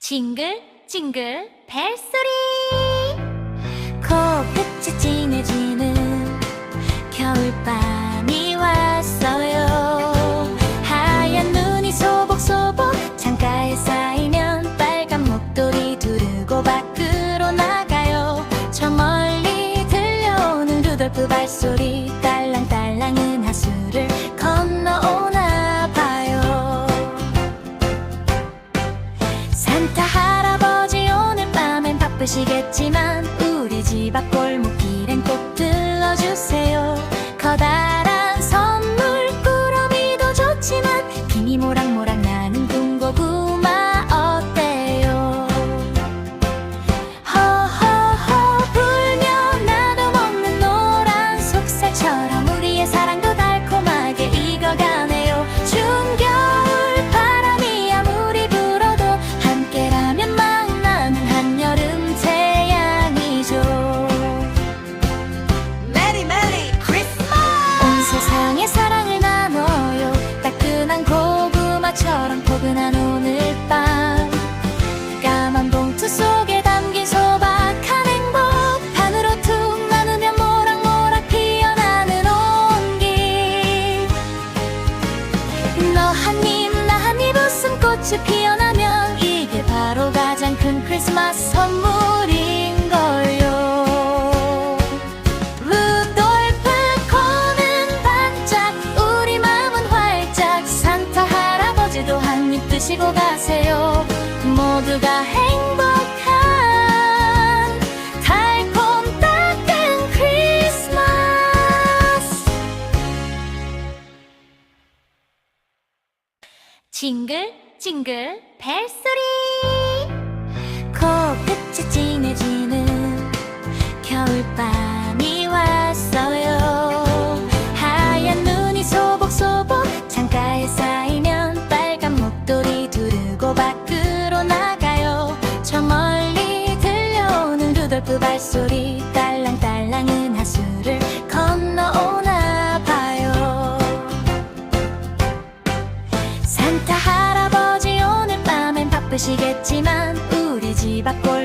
징글징글 벨소리. 到达 마시고 가세요. 모두가 행복한 달콤 따뜻한 크리스마스. 징글 징글 벨소리. 코끝이 진해지는 겨울밤. iba con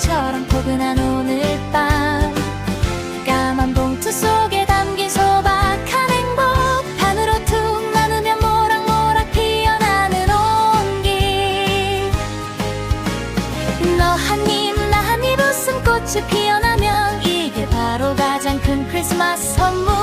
바다처럼 포근한 오늘 밤. 까만 봉투 속에 담긴 소박한 행복. 반으로 툭 나누면 모락모락 피어나는 온기. 너 한입 나 한입 웃음꽃이 피어나면 이게 바로 가장 큰 크리스마스 선물.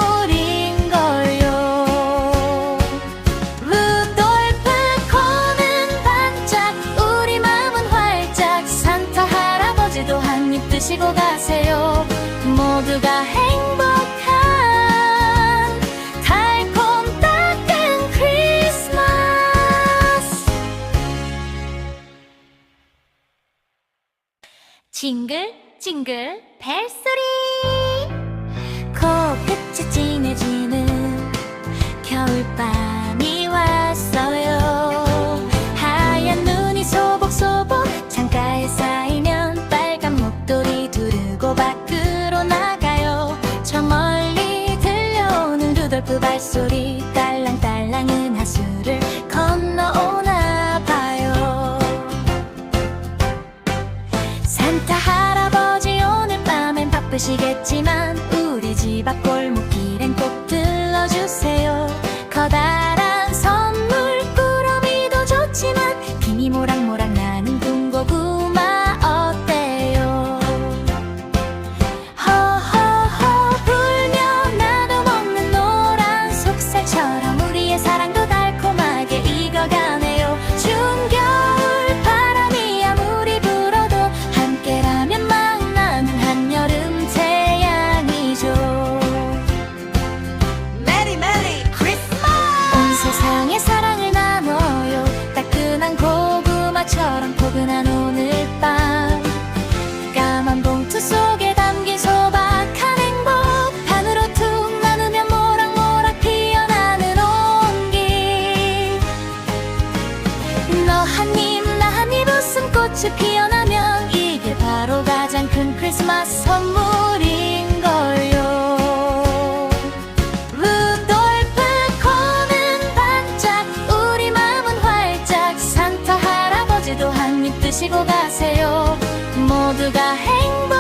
징글 징글 벨소리. 코끝이 진해지 바쁘시겠지만 우리 집 앞 골목길엔 꼭 들러주세요. 커다란 꽃이 피어나면 이게 바로 가장 큰 크리스마스 선물인걸요. 루돌프 코는 반짝 우리 마음은 활짝. 산타 할아버지도 한 입 드시고 가세요. 모두가 행복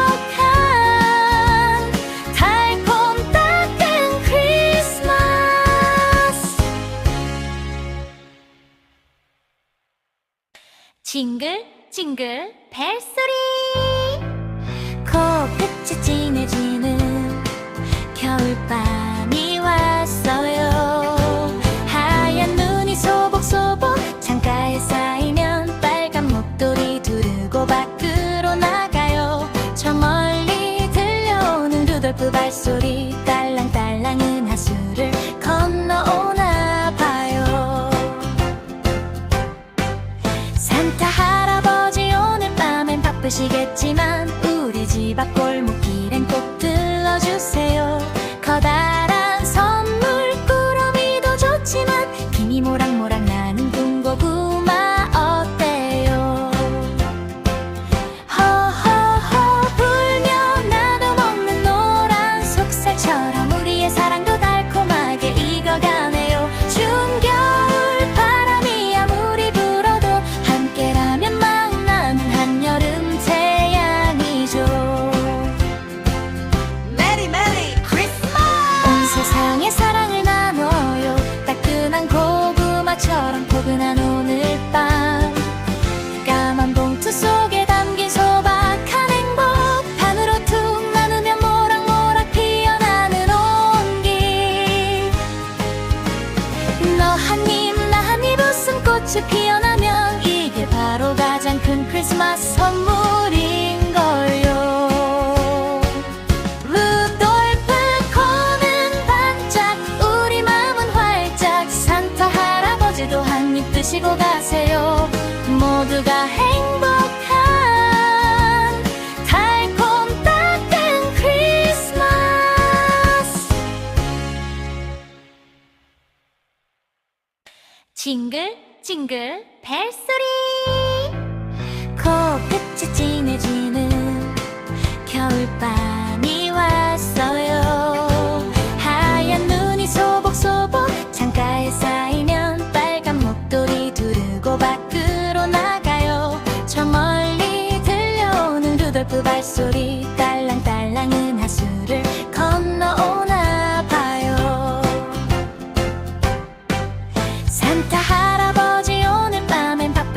징글 벨소리. 코끝이 진해진 바쁘시겠지만 우리 집 앞 골목길엔 꼭 들러주세요. 꽃이 피어나면 이게 바로 가장 큰 크리스마스 선물인걸요. 루돌프 코는 반짝 우리 마음은 활짝. 산타 할아버지도 한 입 드시고 가세요. 모두가 행복 싱글 벨소리.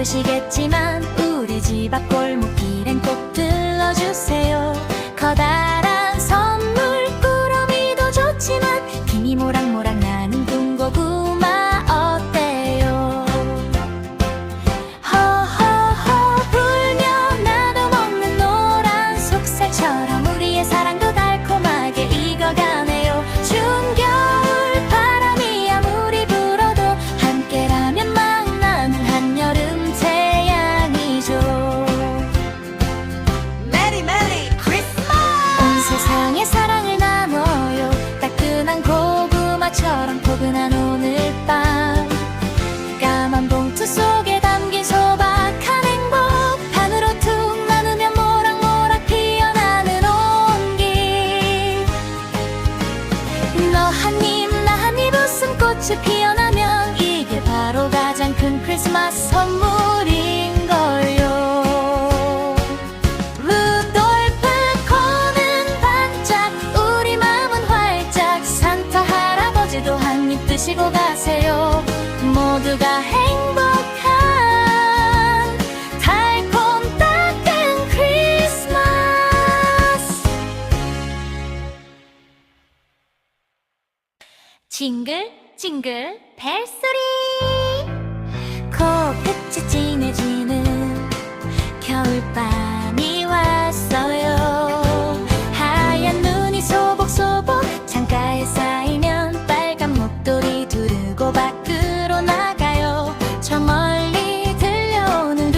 不思議 꽃이 피어나면 이게 바로 가장 큰 크리스마스 선물인걸요. 루돌프 코는 반짝 우리 마음은 활짝. 산타 할아버지도 한 입 드시고 가세요. 모두가 행복. 징글 싱글 벨소